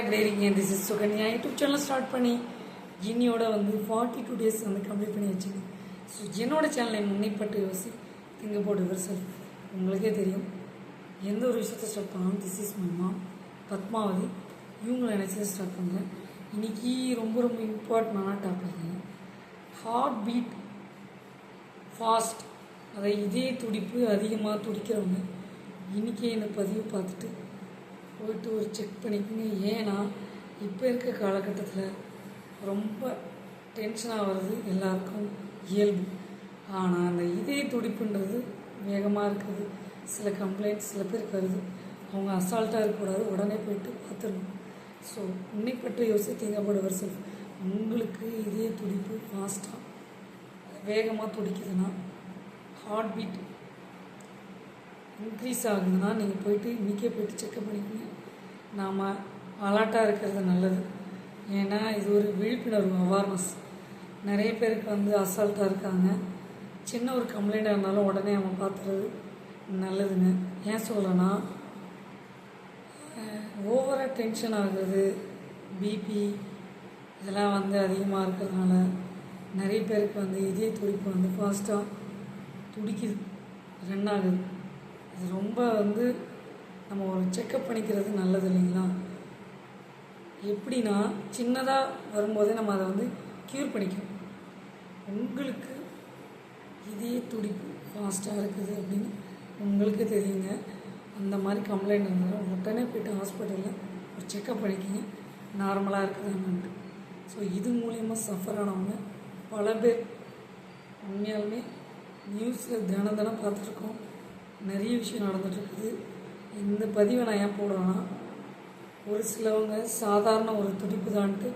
எப்படி இருக்கீங்க? This is Sukanya YouTube channel start பண்ணி இன்னியோட வந்து ஃபார்ட்டி டூ டேஸ் வந்து கம்ப்ளீட் பண்ணி வச்சுருக்கேன் ஸோ என்னோட சேனலை முன்னைப்பட்டு யோசி திங்க போட்டு விவசாயம் உங்களுக்கே தெரியும். எந்த ஒரு விஷயத்தை ஸ்டார்ட் பண்ணாலும் திஸ் இஸ் மை பத்மாவதி. இவங்களை நினச்சி ஸ்டார்ட் பண்ணுறேன் இன்னைக்கு ரொம்ப ரொம்ப இம்பார்ட்டண்டான டாபிக் ஹார்ட் பீட் ஃபாஸ்ட் அதை இதே துடிப்பு அதிகமாக துடிக்கிறவங்க இன்றைக்கே இந்த பதிவு பார்த்துட்டு போயிட்டு ஒரு செக் பண்ணிக்கோங்க ஏன்னா இப்போ இருக்க காலகட்டத்தில் ரொம்ப டென்ஷனாக வருது எல்லாருக்கும் இயல்பு. ஆனால் அந்த இதய துடிப்புன்றது வேகமாக இருக்குது. சில கம்ப்ளைண்ட்ஸ் சில பேருக்கு வருது. அவங்க அசால்ட்டாக இருக்கக்கூடாது. உடனே போயிட்டு பார்த்துடணும். ஸோ உன்னை பற்றி யோசித்தீங்க போட வருஷம் உங்களுக்கு இதய துடிப்பு ஃபாஸ்ட்டாக வேகமாக துடிக்குதுன்னா ஹார்ட் பீட் இன்க்ரீஸ் ஆகுதுன்னா நீங்கள் போயிட்டு இன்றைக்கே போயிட்டு செக்கப் பண்ணிக்கோங்க. நாம் அலாட்டாக இருக்கிறது நல்லது. ஏன்னா இது ஒரு விழிப்புணர்வு அவேர்னஸ் நிறைய பேருக்கு வந்து அசால்ட்டாக இருக்காங்க. சின்ன ஒரு கம்ப்ளைண்ட்டாக இருந்தாலும் உடனே அவன் பார்த்துறது நல்லதுங்க ஏன் சொல்லனா ஓவராக டென்ஷன் ஆகுறது பிபி இதெல்லாம் வந்து அதிகமாக இருக்கிறதுனால நிறைய பேருக்கு வந்து இதய துடிப்பு வந்து ஃபாஸ்ட்டாக துடிக்குது ரன் ஆகுது. இது ரொம்ப வந்து நம்ம ஒரு செக்கப் பண்ணிக்கிறது நல்லது இல்லைங்களா? எப்படின்னா சின்னதாக வரும்போதே நம்ம அதை வந்து க்யூர் பண்ணிக்கணும். உங்களுக்கு இதே துடிப்பு ஃபாஸ்ட்டாக இருக்குது அப்படின்னு உங்களுக்கு தெரியுங்க. அந்த மாதிரி கம்ப்ளைண்ட் இருந்தாலும் உடனே போய்ட்டு ஹாஸ்பிட்டலில் ஒரு செக்கப் பண்ணிக்கிங்க. நார்மலாக இருக்குதான்ட்டு ஸோ இது மூலயமா சஃபர் ஆனவங்க பல பேர். உண்மையாலுமே நியூஸில் தினம் தினம் பார்த்துருக்கோம் நிறைய விஷயம் நடந்துகிட்ருக்குது. இந்த பதிவை நான் ஏன் போடுறேன்னா ஒரு சிலவங்க சாதாரண ஒரு துடிப்பு தான்ட்டு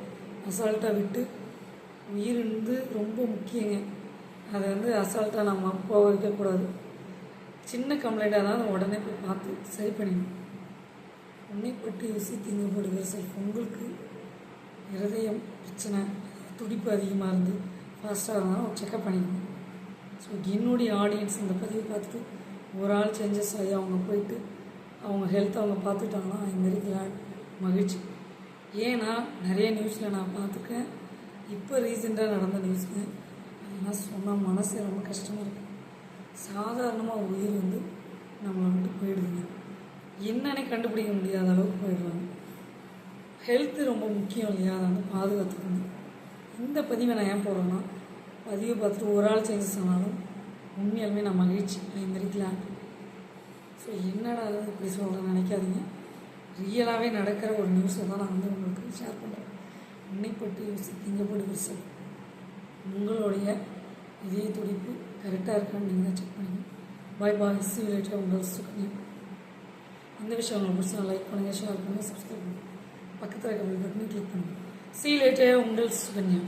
அசால்ட்டாக விட்டு உயிர் வந்து ரொம்ப முக்கியங்க. அதை வந்து அசால்ட்டாக நம்ம போக வைக்கக்கூடாது சின்ன கம்ப்ளைண்ட்டாக தான் உடனே போய் பார்த்து சரி பண்ணிடணும் உன்னை பற்றி யோசி திங்கப்படுகிற செல்ஃப் உங்களுக்கு இருதயம் பிரச்சனை துடிப்பு அதிகமாக இருந்து ஃபாஸ்ட்டாக இருந்தாலும் செக்கப் பண்ணிக்கணும். ஸோ என்னுடைய ஆடியன்ஸ் இந்த பதிவை பார்த்துட்டு ஒரு ஆள் சேஞ்சஸ் ஆகி அவங்க போயிட்டு அவங்க ஹெல்த் அவங்க பார்த்துட்டாங்கன்னா இந்த கிளாட் மகிழ்ச்சி. ஏன்னா நிறைய நியூஸில் நான் பார்த்துருக்கேன். இப்போ ரீசெண்டாக நடந்த நியூஸுங்க அதெல்லாம் சொன்னால் மனசே ரொம்ப கஷ்டமாக இருக்குது சாதாரணமாக உயிர் வந்து நம்மளை விட்டு போயிடுதுங்க. என்னன்னே கண்டுபிடிக்க முடியாத அளவுக்கு போயிடுவாங்க ஹெல்த்து ரொம்ப முக்கியம் இல்லையா? அதை வந்து பாதுகாத்துக்கணும். இந்த பதிவை நான் ஏன் போடுறேன்னா பதிவை பார்த்துட்டு ஒரு ஆள் சேஞ்சஸ் ஆனாலும் உண்மையாலுமே நான் மகிழ்ச்சி அதுமாரி கிளாண்ட் ஸோ என்னடா அது இப்படி சொல்கிறேன்னு நினைக்காதீங்க ரியலாகவே நடக்கிற ஒரு நியூஸை தான் நான் வந்து உங்களுக்கு ஷேர் பண்ணுறேன் உன்னை பற்றி யோசி திங்கப்படி விசல் உங்களுடைய இதய துடிப்பு கரெக்டாக இருக்கான்னு நீங்கள் செக் பண்ணுங்கள் பாய் பாய் சி ரிலேட்டட் உங்கள் சுக்கணியம் இந்த விஷயம் உங்களுக்கு பிடிச்சா லைக் பண்ணுங்கள் ஷேர் பண்ணுங்கள் சப்ஸ்கிரைப் பண்ணுங்கள் பக்கத்தில் இருக்க பெல் பட்டனை கிளிக் பண்ணுங்கள் சி லேட்டர் உங்கள் சுகன்யா